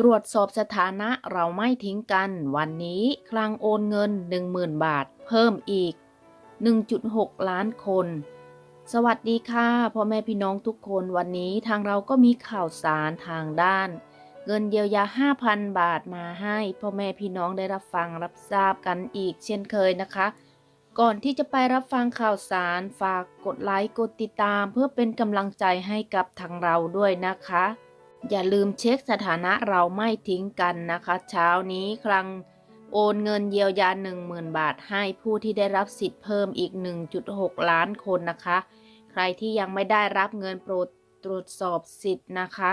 ตรวจสอบสถานะเราไม่ทิ้งกัน วันนี้คลังโอนเงิน 10,000 บาท เพิ่มอีก 1.6 ล้านคน สวัสดีค่ะพ่อแม่พี่น้องทุกคนวันนี้ทางเราก็มีข่าวสารทางด้าน เงินเยียวยา 5,000 บาทมาให้พ่อแม่พี่น้องได้รับฟังรับทราบกันอีก เช่นเคยนะคะ ก่อนที่จะไปรับฟังข่าวสารฝากกดไลค์กดติดตาม เพื่อเป็นกำลังใจให้กับทางเราด้วยนะคะ อย่าลืมเช็คสถานะเราไม่ทิ้งกันนะคะ เช้านี้ครั้งโอนเงินเยียวยา 10,000 บาทให้ผู้ที่ได้รับสิทธิ์เพิ่มอีก 1.6 ล้านคนนะคะ ใครที่ยังไม่ได้รับเงินโปรดตรวจสอบสิทธิ์นะคะ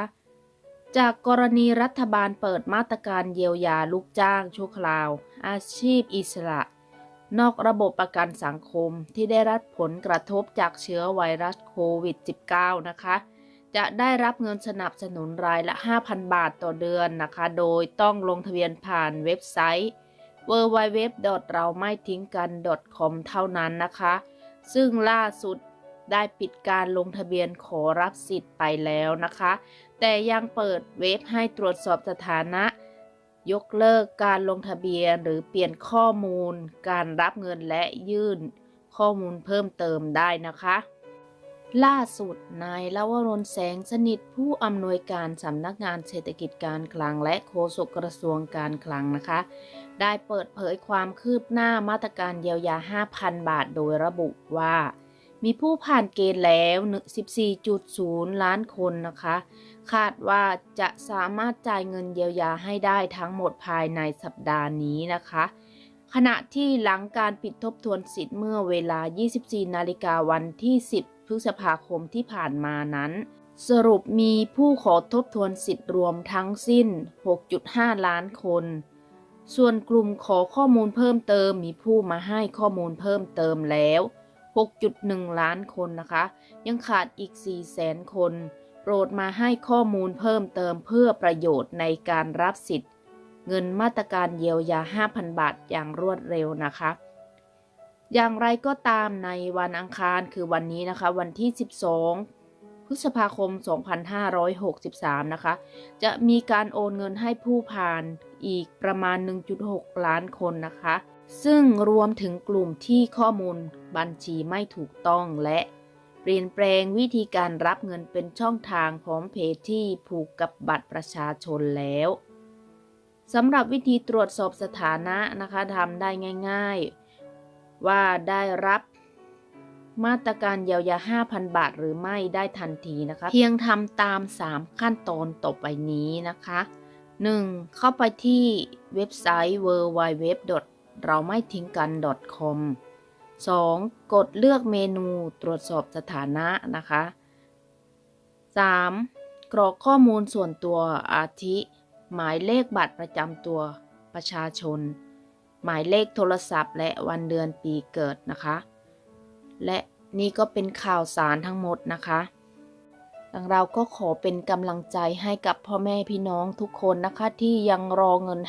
จากกรณีรัฐบาลเปิดมาตรการเยียวยาลูกจ้างชั่วคราว อาชีพอิสระ นอกระบบประกันสังคมที่ได้รับผลกระทบจากเชื้อไวรัสโควิด -19 นะคะ จะได้รับเงินสนับสนุนรายละ 5,000 บาทต่อเดือนนะคะ โดยต้องลงทะเบียนผ่านเว็บไซต์ www. เราไม่ทิ้งกัน .com เท่านั้นนะคะ ซึ่งล่าสุดได้ปิดการลงทะเบียนขอรับสิทธิ์ไปแล้วนะคะ แต่ยังเปิดเว็บให้ตรวจสอบสถานะ ยกเลิกการลงทะเบียนหรือเปลี่ยนข้อมูล การรับเงินและยื่นข้อมูลเพิ่มเติมได้นะคะ ล่าสุดนายลวรนแสงสนิทผู้อำนวยการสำนักงานเศรษฐกิจการคลังและโฆษกกระทรวงการคลังนะคะ ได้เปิดเผยความคืบหน้ามาตรการเยียวยา 5,000 บาทโดยระบุว่า มีผู้ผ่านเกณฑ์แล้ว 14.0 ล้านคนนะคะ คาดว่าจะสามารถจ่ายเงินเยียวยาให้ได้ทั้งหมดภายในสัปดาห์นี้นะคะขณะที่หลังการปิดทบทวนสิทธิ์เมื่อเวลา 24 นาฬิกาวันที่ 10 พฤษภาคมที่ผ่านมานั้น สรุปมีผู้ขอทบทวนสิทธิ์รวมทั้งสิ้น 6.5 ล้านคน ส่วนกลุ่มขอข้อมูลเพิ่มเติมมีผู้มาให้ข้อมูลเพิ่มเติมแล้ว 6.1 ล้านคนนะคะ ยังขาดอีก 4 แสนคน โปรดมาให้ข้อมูลเพิ่มเติมเพื่อประโยชน์ในการรับสิทธิ์ เงินมาตรการเยียวยา 5,000 บาทอย่างรวดเร็วนะคะ อย่างไรก็ตามในวันอังคารคือวันนี้นะคะ วันที่ 12 พฤษภาคม 2563 นะคะ จะมีการโอนเงินให้ผู้ผ่านอีกประมาณ 1.6 ล้านคนนะคะ ซึ่งรวมถึงกลุ่มที่ข้อมูลบัญชีไม่ถูกต้องและเปลี่ยนแปลงวิธีการรับเงินเป็นช่องทางพร้อมเพย์ที่ผูกกับบัตรประชาชนแล้วสำหรับวิธีตรวจสอบสถานะนะคะทำได้ง่าย ๆ ว่าได้รับมาตรการเยียวยา 5,000 บาทหรือไม่ได้ทันทีนะคะ เพียงทำตาม 3 ขั้นตอนต่อไปนี้นะคะ 1. เข้าไปที่เว็บไซต์ www. เราไม่ทิ้งกัน .com 2. กดเลือกเมนูตรวจสอบสถานะนะคะ 3. กรอกข้อมูลส่วนตัวอาทิ หมายเลขบัตรประจำตัวประชาชน หมายเลขโทรศัพท์ และวันเดือนปีเกิดนะคะ และนี่ก็เป็นข่าวสารทั้งหมดนะคะทางเราก็ขอเป็นกำลังใจให้กับพ่อแม่พี่น้องทุกคนนะคะ ที่ยังรอเงิน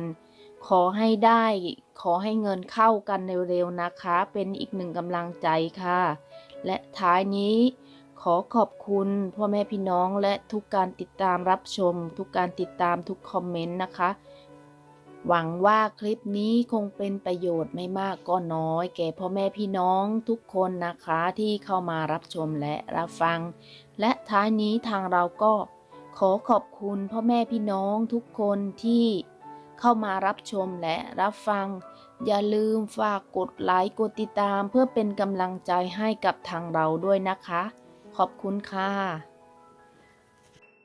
5,000 ขอให้ได้ขอให้เงินเข้ากันเร็วๆนะคะ เป็นอีกหนึ่งกำลังใจค่ะ และท้ายนี้ขอขอบคุณพ่อแม่พี่น้องและทุกการติดตามรับชม ทุกการติดตามทุกคอมเมนต์นะคะ หวังว่าคลิปนี้คงเป็นประโยชน์ไม่มากก็น้อย แก่พ่อแม่พี่น้องทุกคนนะคะที่เข้ามารับชมและรับฟัง และท้ายนี้ทางเราก็ขอขอบคุณพ่อแม่พี่น้องทุกคนที่เข้ามารับชมและรับฟัง อย่าลืมฝากกดไลค์กดติดตามเพื่อเป็นกำลังใจให้กับทางเราด้วยนะคะ ขอบคุณค่ะ